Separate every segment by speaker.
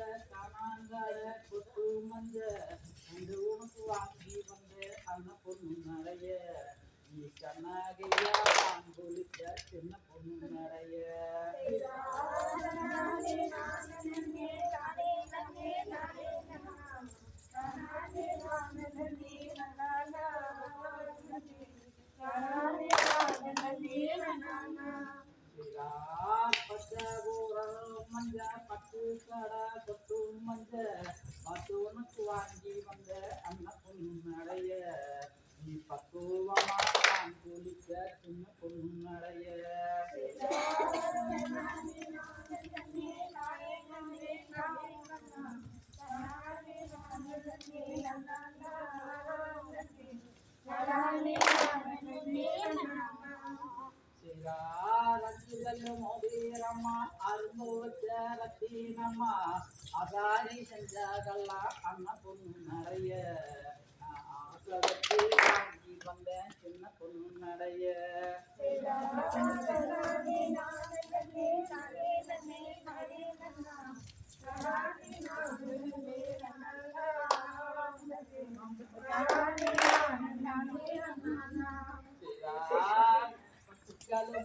Speaker 1: மஞ்ச காணாங்கால கொத்து மஞ்ச அங்கு உனக்கு வாங்கி வந்த அண்ண பொண்ணு நிறைய நீ கண்ணாகையா குளிக்க சின்ன பொண்ணு நிறைய மஞ்ச பட்டு கடை கொத்து மஞ்ச பத்து உனக்கு வாங்கி வந்த அண்ண பொண்ணு நிறைய நீ பக்குவமா குளிக்க சின்ன பொண்ணு நிறைய ரத்திகள் மோதிரம்மா அரும்புவச்ச ரத்தினம்மா அதாரி அண்ண பொண்ணு நிறைய வந்தேன் சின்ன பொண்ணு நிறைய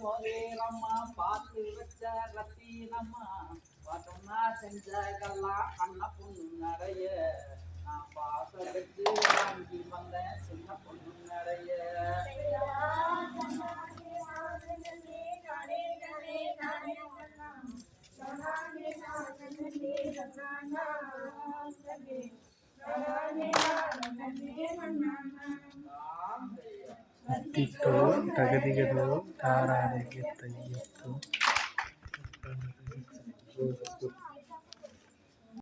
Speaker 1: பட்டுக்கள் மோதிரம்மா பார்த்து வச்ச ரத்தினம்மா. பார்த்தோம்னா செஞ்சதெல்லாம் அண்ண பொண்ணு நிறைய. நான் பார்த்து வச்சு வாங்கி வந்தேன் சின்ன பொண்ணு.
Speaker 2: ಅತ್ತಿತ್ತು ತಗದಿಗದು ತಾರಾರಿಗೆ ತಯ್ಯತ್ತು